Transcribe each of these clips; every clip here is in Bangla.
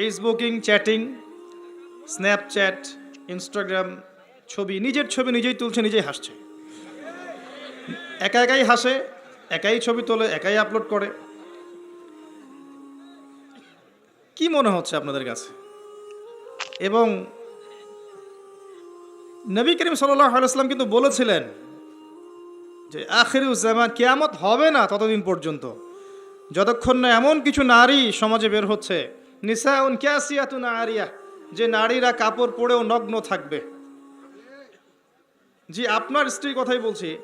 ফেসবুকিং চ্যাটিং স্ন্যাপচ্যাট ইনস্টাগ্রাম ছবি, নিজের ছবি নিজেই তুলছে, নিজেই হাসছে। একা একাই হাসে, একাই ছবি তোলে, একাই আপলোড করে। কি মনে হচ্ছে আপনাদের কাছে? এবং নবী করিম আলাইসলাম কিন্তু বলেছিলেন যে আখিরুজ্জামান কেয়ামত হবে না ততদিন পর্যন্ত। যতক্ষণ না এমন কিছু নারী সমাজে বের হচ্ছে নিসা উন ক্যাসিয়াতুন আরিয়া যে নারীরা কাপড় পরেও নগ্ন থাকবে। জি, আপনার স্ত্রীর কথাই বলছি।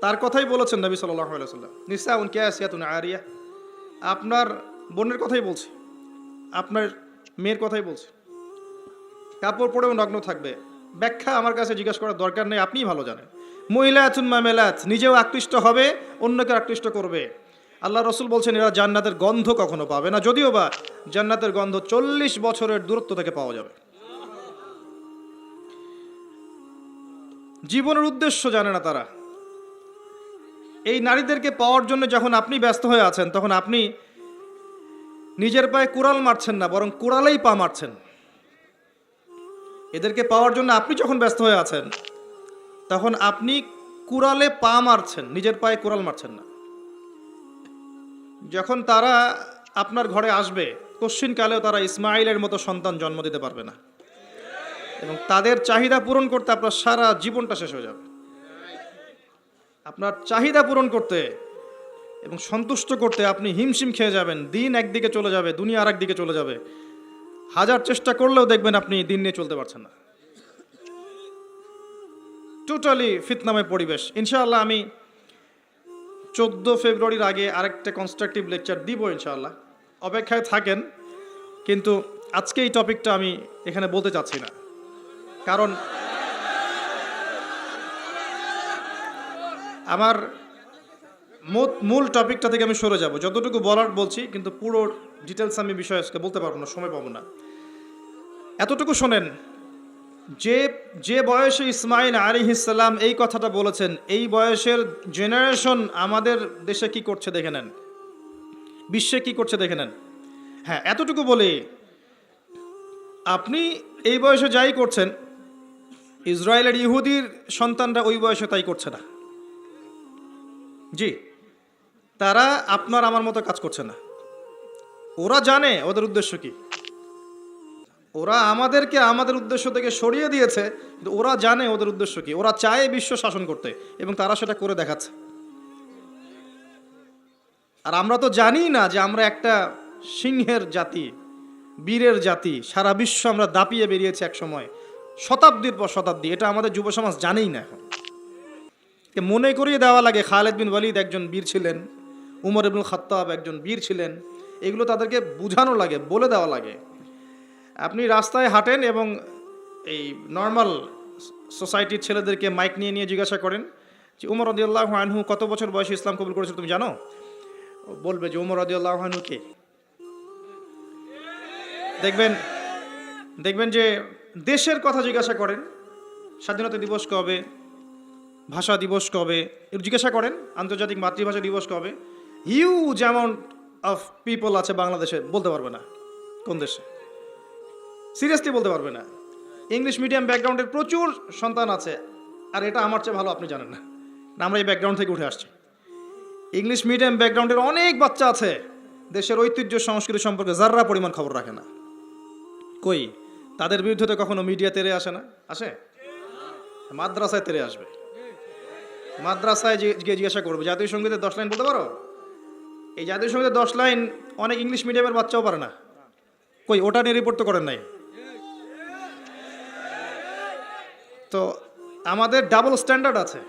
তার কথাই বলেছেন নবী সাল্লাহ আলাইসাল্লাম নিসা উন ক্যাসিয়াতুন আরিয়া আপনার বোনের কথাই বলছি। আপনার মেয়ের কথাই বলছি। কাপড় পরেও নগ্ন থাকবে। ব্যাখ্যা আমার কাছে জিজ্ঞাসা করার দরকার নেই, আপনিই ভালো জানেন। মহিলা আতুন মামেলাত, নিজেও আকৃষ্ট হবে অন্যকে আকৃষ্ট করবে। আল্লাহ রসুল বলছেন, এরা জান্নাতের গন্ধ কখনো পাবে না। যদিও বা জান্নাতের গন্ধ চল্লিশ বছরের দূরত্ব থেকে পাওয়া যাবে। জীবনের উদ্দেশ্য জানে না তারা। এই নারীদেরকে পাওয়ার জন্য যখন আপনি ব্যস্ত হয়ে আছেন, তখন আপনি নিজের পায়ে কুড়াল মারছেন না, বরং কুড়ালেই পা মারছেন। এদেরকে পাওয়ার জন্য আপনি যখন ব্যস্ত হয়ে আছেন, তখন আপনি কুড়ালে পা মারছেন, নিজের পায়ে কুড়াল মারছেন না। যখন তারা আপনার ঘরে আসবে কশ্চিনকালেও তারা ইসমাইলের মতো সন্তান জন্ম দিতে পারবে না। এবং তাদের চাহিদা পূরণ করতে আপনার সারা জীবনটা শেষ হয়ে যাবে। আপনার চাহিদা পূরণ করতে এবং সন্তুষ্ট করতে আপনি হিমশিম খেয়ে যাবেন, দিন একদিকে চলে যাবে, দুনিয়া আর একদিকে চলে যাবে। হাজার চেষ্টা করলেও দেখবেন আপনি দিন নিয়ে চলতে পারছেন না। টোটালি ফিতনাময় পরিবেশ। ইনশাআল্লাহ আমি চোদ্দ ফেব্রুয়ারির আগে আরেকটা কনস্ট্রাকটিভ লেকচার দিব ইনশাআল্লাহ। অপেক্ষায় থাকেন, কিন্তু আজকে এই টপিকটা আমি এখানে বলতে চাচ্ছি না। কারণ আমার মূল- টপিকটা থেকে আমি সরে যাব। যতটুকু বলার বলছি, কিন্তু পুরো ডিটেলস আমি বিষয় আজকে বলতে পারব না, সময় পাবো না। এতটুকু শোনেন, যে যে বয়সে ইসমাইল আলী ইসলাম এই কথাটা বলেছেন, এই বয়সের জেনারেশন আমাদের দেশে কি করছে দেখে নেন। বিশ্বে কি করছে দেখে নেন। হ্যাঁ এতটুকু বলি, আপনি এই বয়সে যাই করছেন, ইসরায়েলের ইহুদির সন্তানরা ওই বয়সে তাই করছে না। জি, তারা আপনার আমার মতো কাজ করছে না। ওরা জানে ওদের উদ্দেশ্য কি। ওরা আমাদেরকে আমাদের উদ্দেশ্য থেকে সরিয়ে দিয়েছে ওরা জানে ওদের উদ্দেশ্য কি। ওরা চায় বিশ্ব শাসন করতে, এবং তারা সেটা করে দেখাচ্ছে। আর আমরা তো জানি না যে আমরা একটা সিংহের জাতি, বীরের জাতি। সারা বিশ্ব আমরা দাপিয়ে বেরিয়েছি এক সময়, শতাব্দীর পর শতাব্দী। এটা আমাদের যুব সমাজ জানেই না এখন। মনে করিয়ে দেওয়া লাগে, খালেদ বিন ওয়ালিদ একজন বীর ছিলেন, উমর ইবনুল খাত্তাব একজন বীর ছিলেন। এগুলো তাদেরকে বোঝানো লাগে, বলে দেওয়া লাগে। আপনি রাস্তায় হাঁটেন এবং এই নর্মাল সোসাইটির ছেলেদেরকে মাইক নিয়ে নিয়ে জিজ্ঞাসা করেন যে, উমর রদিয়াল্লাহ আনহু কত বছর বয়সে ইসলাম কবুল করেছিল তুমি জানো? বলবে যে আনহু কে? দেখবেন দেখবেন যে দেশের কথা জিজ্ঞাসা করেন স্বাধীনতা দিবস কবে ভাষা দিবস কবে জিজ্ঞাসা করেন আন্তর্জাতিক মাতৃভাষা দিবস কবে হিউজ অ্যামাউন্ট অফ পিপল আছে বাংলাদেশে বলতে পারবে না কোন দেশে? সিরিয়াসলি বলতে পারবে না। ইংলিশ মিডিয়াম ব্যাকগ্রাউন্ডের প্রচুর সন্তান আছে আর এটা আমার চেয়ে ভালো আপনি জানেন না, আমরা এই ব্যাকগ্রাউন্ড থেকে উঠে আসছি। ইংলিশ মিডিয়াম ব্যাকগ্রাউন্ডের অনেক বাচ্চা আছে। দেশের ঐতিহ্য সংস্কৃতি সম্পর্কে যাররা পরিমাণ খবর রাখে না। কই? তাদের বিরুদ্ধে তো কখনো মিডিয়া তেরে আসে না? আসে? মাদ্রাসায় তেরে আসবে। মাদ্রাসায় গিয়ে জিজ্ঞাসা করব, জাতীয় সঙ্গীতের দশ লাইন বলতে পারো? এই জাতীয় সঙ্গীতের দশ লাইন অনেক ইংলিশ মিডিয়ামের বাচ্চাও পারে না। কই, ওটা নিয়ে রিপোর্ট তো করেন নাই। তো আমাদের ডাবল স্ট্যান্ডার্ড আছে।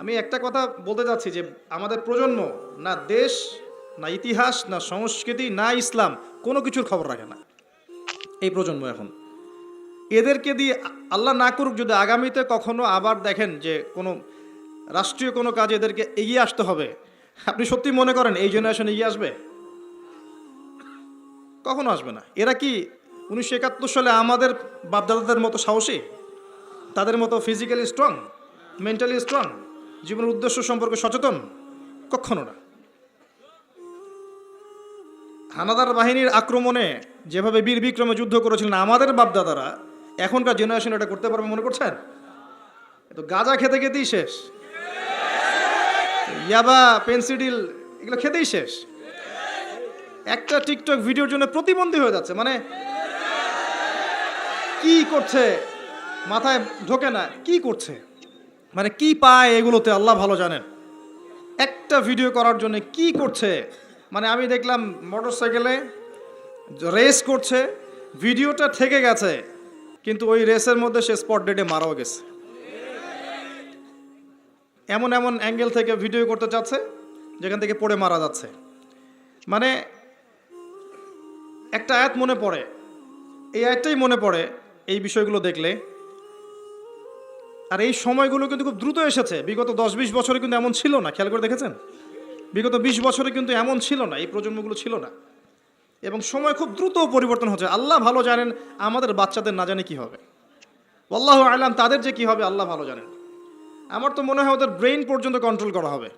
আমি একটা কথা বলতে চাচ্ছি যে আমাদের প্রজন্ম না দেশ, না ইতিহাস, না সংস্কৃতি, না ইসলাম, কোনো কিছুর খবর রাখে না এই প্রজন্ম এখন। এদেরকে দিয়ে আল্লাহ না করুক যদি আগামীতে কখনো আবার দেখেন যে কোনো রাষ্ট্রীয় কোনো কাজে এদেরকে এগিয়ে আসতে হবে, আপনি সত্যি মনে করেন এই জেনারেশন এগিয়ে আসবে? কখনো আসবে না। এরা কি উনিশশো একাত্তর সালে আমাদের বাপদাদাদের মতো সাহসী? তাদের মতো ফিজিক্যালি স্ট্রং মেন্টালি স্ট্রং জীবনের উদ্দেশ্য সম্পর্কে সচেতন? কখনো না। হানাদার বাহিনীর আক্রমণে যেভাবে বীর বিক্রমে যুদ্ধ করেছিলেন আমাদের বাপদাদারা, এখনকার জেনারেশন এটা করতে পারবে মনে করছেন? তো গাঁজা খেতে খেতেই শেষ। ইয়াবা, পেন্সিডিল, এগুলো খেতেই শেষ। একটা টিকটক ভিডিওর জন্য প্রতিবন্ধী হয়ে যাচ্ছে মানে কি করছে? মাথায় ঢোকে না, কি করছে? মানে কি পায় এগুলোতে আল্লাহ ভালো জানেন। একটা ভিডিও করার জন্য কি করছে? মানে আমি দেখলাম মোটর সাইকেলে রেস করছে ভিডিওটা থেকে গেছে, কিন্তু ওই রেসের মধ্যে সে স্পট ডেটে মারাও গেছে। এমন এমন অ্যাঙ্গেল থেকে ভিডিও করতে চাচ্ছে, যেখান থেকে পড়ে মারা যাচ্ছে। মানে একটা আয়াত মনে পড়ে। এই আয়াতটাই মনে পড়ে এই বিষয়গুলো দেখলে। আর এই সময়গুলো কিন্তু খুব দ্রুত এসেছে। বিগত দশ বিশ বছরে কিন্তু এমন ছিল না। খেয়াল করে দেখেছেন? বিগত বিশ বছরে কিন্তু এমন ছিল না। এই প্রজন্মগুলো ছিল না। এবং সময় খুব দ্রুত পরিবর্তন হচ্ছে। আল্লাহ ভালো জানেন আমাদের বাচ্চাদের না জানে কি হবে। আল্লাহ আলাম তাদের যে কি হবে আল্লাহ ভালো জানেন। আমার তো মনে হয় ওদের ব্রেইন পর্যন্ত কন্ট্রোল করা হবে।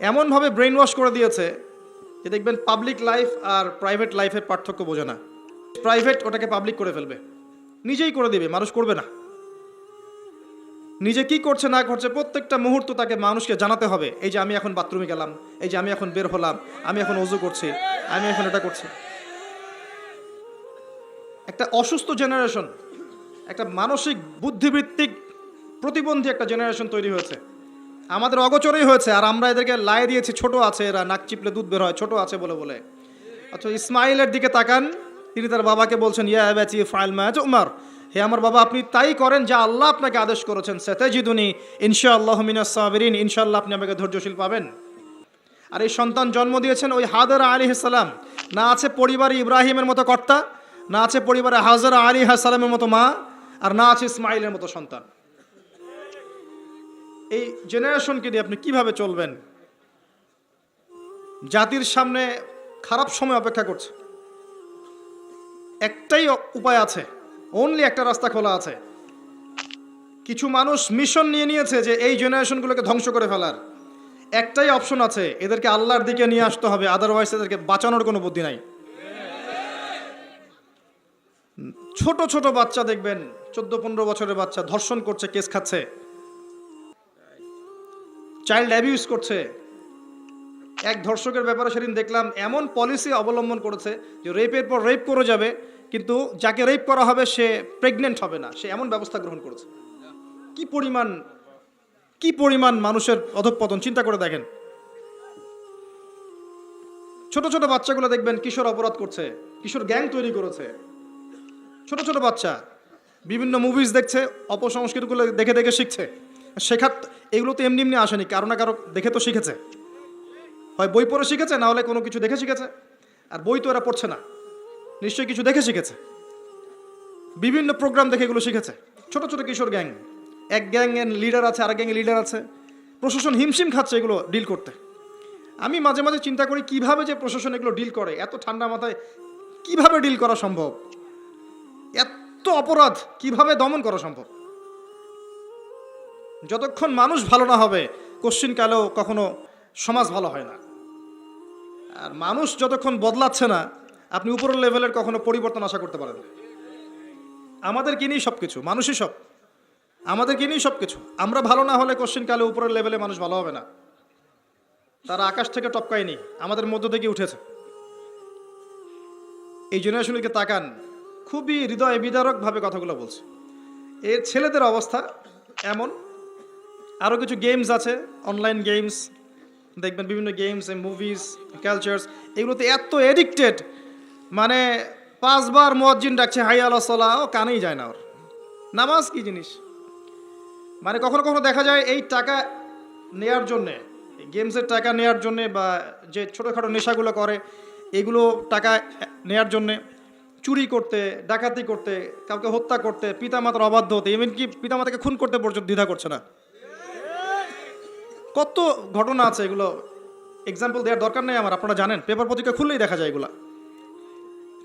এমনভাবে ব্রেইন ওয়াশ করে দিয়েছে যে দেখবেন পাবলিক লাইফ আর প্রাইভেট লাইফের পার্থক্য বোঝে না। প্রাইভেট ওটাকে পাবলিক করে ফেলবে। নিজেই করে দিবে, মানুষ করবে না। নিজে কি করছে না করছে প্রত্যেকটা মুহূর্ত তাকে মানুষকে জানাতে হবে। এই যে আমি এখন বাথরুমে গেলাম, এই যে আমি এখন বের হলাম, আমি এখন অজু করছি, আমি এখন এটা করছি। একটা অসুস্থ জেনারেশন একটা মানসিক বুদ্ধিবৃত্তিক প্রতিবন্ধী একটা জেনারেশন তৈরি হয়েছে। আমাদের অগোচরেই হয়েছে, আর আমরা এদেরকে লাই দিয়েছি, ছোট আছে এরা, নাক চিপলে দুধ বের হয়, ছোট আছে বলে বলে। আচ্ছা ইসমাইলের দিকে তাকান, তিনি তার বাবাকে বলছেন, ইয়া ব্যাচি ফাইল ম্যাচ উমার। হে আমার বাবা, আপনি তাই করেন যা আল্লাহ আপনাকে আদেশ করেছেন। সেতেজিদুনি ইনশা আল্লাহ মিনাস সাবিরিন, ইনশাআল্লাহ আপনি আমাকে ধৈর্যশীল পাবেন। আর এই সন্তান জন্ম দিয়েছেন ওই হাদার আলী সালাম। না আছে পরিবারে ইব্রাহিমের মতো কর্তা, না আছে পরিবারে হাজারা আলী সালামের মতো মা, আর না আছে ইসমাইলের মতো সন্তান। এই জেনারেশনকে দিয়ে আপনি কীভাবে চলবেন? জাতির সামনে খারাপ সময় অপেক্ষা করছে। একটাই উপায় আছে অনলি একটা রাস্তা খোলা আছে। কিছু মানুষ মিশন নিয়ে নিয়েছে যে এই জেনারেশনগুলোকে ধ্বংস করে ফেলার। একটাই অপশন আছে, এদেরকে আল্লাহর দিকে নিয়ে আসতে হবে আদারওয়াইজ এদেরকে বাঁচানোর কোনো বুদ্ধি নাই। ছোট ছোট বাচ্চা দেখবেন, চোদ্দ পনেরো বছরের বাচ্চা ধর্ষণ করছে কেস খাচ্ছে। চাইল্ড অ্যাবিউজ করছে। এক ধর্ষকের ব্যাপারে সেদিন দেখলাম এমন পলিসি অবলম্বন করেছে যে রেপের পর রেপ করে যাবে, কিন্তু যাকে রেপ করা হবে সে প্রেগনেন্ট হবে না। সে এমন ব্যবস্থা গ্রহণ করেছে। কি পরিমাণ কি পরিমাণ মানুষের অধঃপতন? চিন্তা করে দেখেন। ছোট ছোট বাচ্চাগুলো দেখবেন কিশোর অপরাধ করছে, কিশোর গ্যাং তৈরি করেছে। ছোট ছোট বাচ্চা, বিভিন্ন মুভিজ দেখছে, অপসংস্কৃতিগুলো দেখে দেখে শিখছে। শেখার এগুলো তো এমনি এমনি আসেনি, কারও না কারও দেখে তো শিখেছে। হয় বই পড়ে শিখেছে, না হলে কোনো কিছু দেখে শিখেছে? আর বই তো এরা পড়ছে না। নিশ্চয়ই কিছু দেখে শিখেছে। বিভিন্ন প্রোগ্রাম দেখে এগুলো শিখেছে। ছোট ছোট কিশোর গ্যাং এক গ্যাংয়ের লিডার আছে আর গ্যাংয়ের লিডার আছে। প্রশাসন হিমশিম খাচ্ছে এগুলো ডিল করতে। আমি মাঝে মাঝে চিন্তা করি, কীভাবে যে প্রশাসন এগুলো ডিল করে? এত ঠান্ডা মাথায় কীভাবে ডিল করা সম্ভব? এত অপরাধ কীভাবে দমন করা সম্ভব? যতক্ষণ মানুষ ভালো না হবে কোশ্চিন কালেও কখনো সমাজ ভালো হয় না। আর মানুষ যতক্ষণ বদলাচ্ছে না, আপনি উপরের লেভেলের কখনো পরিবর্তন আশা করতে পারেন না। আমাদেরকে নিয়েই সব কিছু মানুষই সব। আমাদেরকে নিয়েই সব কিছু আমরা ভালো না হলে কোশ্চিন কালে উপরের লেভেলে মানুষ ভালো হবে না। তারা আকাশ থেকে টপকায়নি, আমাদের মধ্য থেকে উঠেছে। এই জেনারেশনকে তাকান, খুবই হৃদয় বিদারকভাবে কথাগুলো বলছে। এর ছেলেদের অবস্থা এমন। আরও কিছু গেমস আছে অনলাইন গেমস দেখবেন বিভিন্ন গেমস মুভিজ কালচার্স এগুলোতে এত এডিক্টেড মানে পাঁচবার মজ্জিন ডাকছে, হাই আল্লাহ ও কানেই যায় না ওর। নামাজ কি জিনিস? মানে কখনো কখনো দেখা যায় এই টাকা নেয়ার জন্যে গেমসের টাকা নেয়ার জন্যে বা যে ছোটোখাটো নেশাগুলো করে, এগুলো টাকা নেয়ার জন্যে চুরি করতে, ডাকাতি করতে, কাউকে হত্যা করতে, পিতামাতার অবাধ্য হতে এমনকি পিতামাতাকে খুন করতে পর্যন্ত দ্বিধা করছে না। কত ঘটনা আছে এগুলো? এক্সাম্পল দেওয়ার দরকার নেই আমার, আপনারা জানেন। পেপার পত্রিকা খুললেই দেখা যায় এগুলা।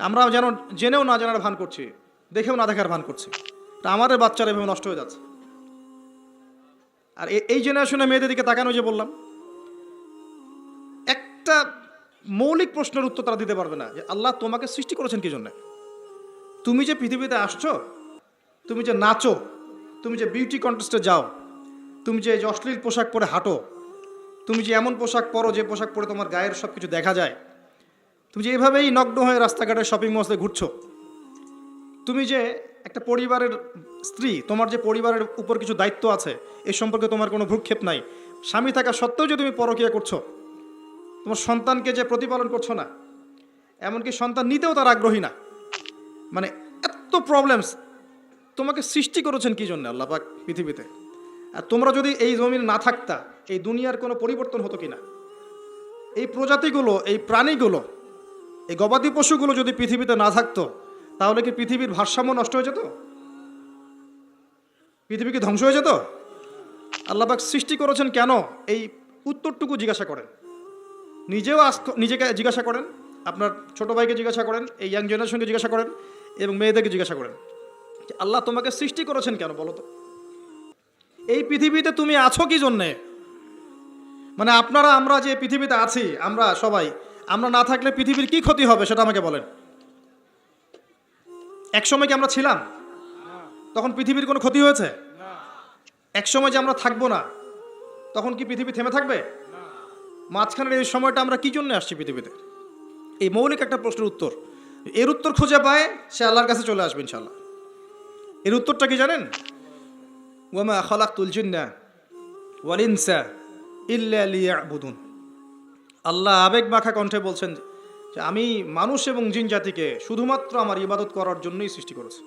আমরা যেন জেনেও না জানার ভান করছি, দেখেও না দেখার ভান করছি। তা আমাদের বাচ্চারা এভাবে নষ্ট হয়ে যাচ্ছে। আর এই জেনারেশনে মেয়েদের দিকে তাকানো যে বললাম, একটা মৌলিক প্রশ্নের উত্তর তারা দিতে পারবে না, যে আল্লাহ তোমাকে সৃষ্টি করেছেন কি জন্য? তুমি যে পৃথিবীতে আসছো, তুমি যে নাচো, তুমি যে বিউটি কন্টেস্টে যাও তুমি যে অশ্লীল পোশাক পরে হাঁটো, তুমি যে এমন পোশাক পরো যে পোশাক পরে তোমার গায়ের সব কিছু দেখা যায়, তুমি যে এভাবেই নগ্ন হয়ে রাস্তাঘাটে শপিং মলে ঘুরছো, তুমি যে একটা পরিবারের স্ত্রী, তোমার যে পরিবারের উপর কিছু দায়িত্ব আছে, এ সম্পর্কে তোমার কোনো ভ্রুক্ষেপ নাই। স্বামী থাকা সত্ত্বেও যে তুমি পরকিয়া করছ, তোমার সন্তানকে যে প্রতিপালন করছ না, এমনকি সন্তান নিতেও তার আগ্রহী না। মানে এত প্রবলেমস তোমাকে সৃষ্টি করেছেন কি জন্য আল্লাপাক পৃথিবীতে? তোমরা যদি এই জমিন না থাকতা, এই দুনিয়ার কোনো পরিবর্তন হতো কি না এই প্রজাতিগুলো, এই প্রাণীগুলো, এই গবাদি পশুগুলো যদি পৃথিবীতে না থাকতো, তাহলে কি পৃথিবীর ভারসাম্য নষ্ট হয়ে যেত? পৃথিবী কি ধ্বংস হয়ে যেত? আল্লাহবাক সৃষ্টি করেছেন কেন এই উত্তরটুকু জিজ্ঞাসা করেন? নিজেও আস্ক, নিজেকে জিজ্ঞাসা করেন, আপনার ছোট ভাইকে জিজ্ঞাসা করেন, এই ইয়াং জেনারেশনকে জিজ্ঞাসা করেন এবং মেয়েদেরকে জিজ্ঞাসা করেন। আল্লাহ তোমাকে সৃষ্টি করেছেন কেন বলো তো? এই পৃথিবীতে তুমি আছো কি জন্যে? মানে আপনারা, আমরা যে পৃথিবীতে আছি, আমরা সবাই, আমরা না থাকলে পৃথিবীর কি ক্ষতি হবে সেটা আমাকে বলেন। এক সময় কি আমরা ছিলাম? তখন পৃথিবীর কোনো ক্ষতি হয়েছে? এক সময় যে আমরা থাকব না, তখন কি পৃথিবী থেমে থাকবে? মাঝখানের এই সময়টা আমরা কি জন্য আসছি পৃথিবীতে? এই মৌলিক একটা প্রশ্নের উত্তর। এর উত্তর খুঁজে পায় সে আল্লাহর কাছে চলে আসবে ইনশাল্লাহ এর উত্তরটা কি জানেন? ওয়ামা খালাকতুল জিন্না ওয়ালিনসা ইল্লা লিয়াবুদুন আল্লাহ আবেগ মাখা কণ্ঠে বলছেন যে, আমি মানুষ এবং জিন জাতিকে শুধুমাত্র আমার ইবাদত করার জন্যই সৃষ্টি করেছি।